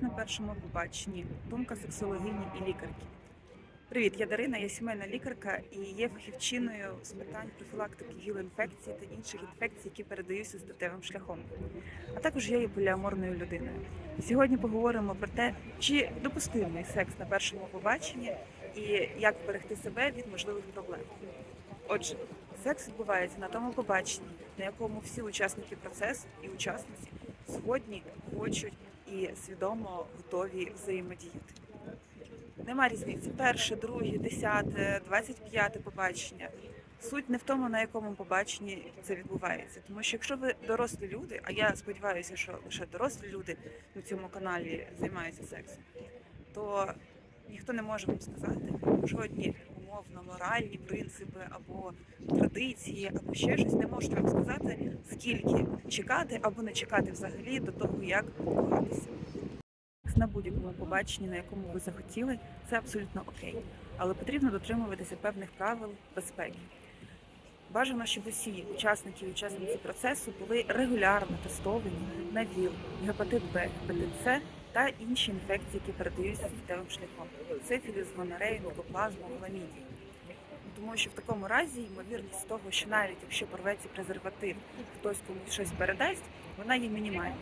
На першому побаченні. Думка сексологині і лікарки. Привіт, я Дарина, я сімейна лікарка і є фахівчиною з питань профілактики ВІЛ-інфекції та інших інфекцій, які передаються статевим шляхом. А також я є поліаморною людиною. Сьогодні поговоримо про те, чи допустимий секс на першому побаченні і як вберегти себе від можливих проблем. Отже, секс відбувається на тому побаченні, на якому всі учасники процесу і учасниці згодні хочуть і свідомо готові взаємодіяти. Нема різниці. Перше, друге, десяте, двадцять п'яте побачення. Суть не в тому, на якому побаченні це відбувається. Тому що якщо ви дорослі люди, а я сподіваюся, що лише дорослі люди на цьому каналі займаються сексом, то ніхто не може вам сказати жодні умовно моральні принципи або традиції, або ще щось не можуть вам сказати, скільки чекати або не чекати взагалі до того, як кохатися. На будь-якому побаченні, на якому ви захотіли, це абсолютно окей. Але потрібно дотримуватися певних правил безпеки. Бажано, щоб усі учасники і учасниці процесу були регулярно тестовані на ВІЛ, гепатит Б, гепатит С та інші інфекції, які передаються статевим шляхом. Сифіліс, гонорею, мікоплазму, хламідію. Тому що в такому разі ймовірність того, що навіть якщо порветься презерватив, хтось комусь щось передасть, вона є мінімальна.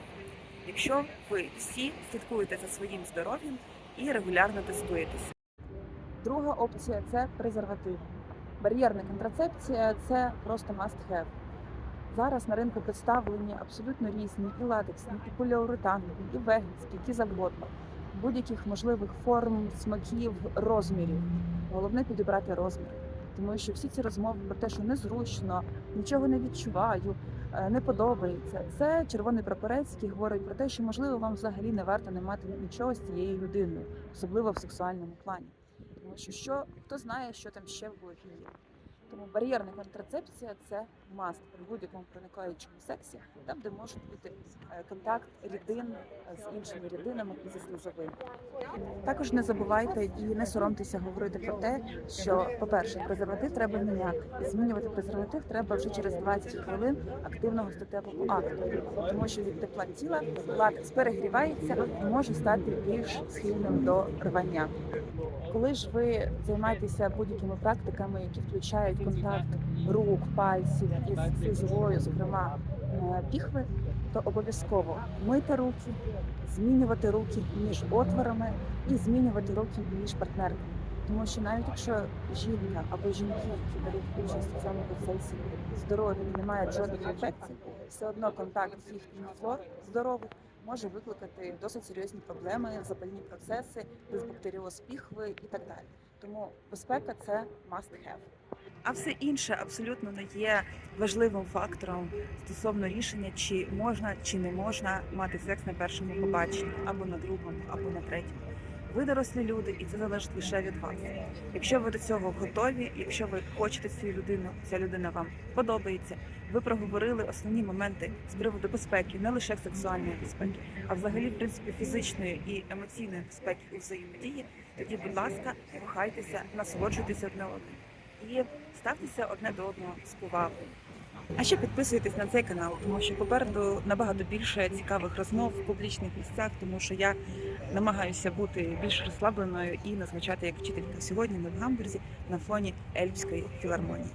Якщо ви всі слідкуєте за своїм здоров'ям і регулярно тестуєтеся. Друга опція це презерватив. Бар'єрна контрацепція це просто must have. Зараз на ринку представлені абсолютно різні і латексні, і поліуретанові, і веганські, які завгодно, будь-яких можливих форм, смаків, розмірів. Головне підібрати розмір. Тому що всі ці розмови про те, що незручно, нічого не відчуваю, е, не подобається. Це червоний прапорець, який говорить про те, що можливо вам взагалі не варто не мати нічого з цією людиною, особливо в сексуальному плані. Тому що що хто знає, що там ще в голові є. Тому бар'єрна контрацепція це маст при будь-якому проникаючому сексі, там, де може бути е, контакт рідин з іншими рідинами і зі слизовими. Також не забувайте і не соромтеся говорити про те, що, по-перше, презерватив треба міняти. Змінювати презерватив треба вже через 20 хвилин активного статевого акту, тому що від тепла тіла латекс перегрівається і може стати більш схильним до рвання. Коли ж ви займаєтеся будь-якими практиками, які включають контакт рук, пальців із слизовою, зокрема е, піхви, то обов'язково мити руки, змінювати руки між отворами і змінювати руки між партнерками. Тому що навіть якщо жінка або жінки, які беруть участь у цьому процесі, здорові не мають жодних інфекцій, все одно контакт їхніх флор здорових може викликати досить серйозні проблеми, запальні процеси, дисбактеріоз піхви і так далі. Тому безпека це must have. А все інше абсолютно не є важливим фактором стосовно рішення, чи можна чи не можна мати секс на першому побаченні, або на другому, або на третьому. Ви дорослі люди, і це залежить лише від вас. Якщо ви до цього готові, якщо ви хочете цю людину, ця людина вам подобається. Ви проговорили основні моменти з приводу безпеки, не лише сексуальної безпеки, а взагалі, в принципі, фізичної і емоційної безпеки у взаємодії. Тоді, будь ласка, кохайтеся, насолоджуйтеся одне одним і ставтеся одне до одного з повагою. А ще підписуйтесь на цей канал, тому що попереду набагато більше цікавих розмов в публічних місцях, тому що я намагаюся бути більш розслабленою і назначати як вчителька. Сьогодні в Гамбурзі на фоні Ельбської філармонії.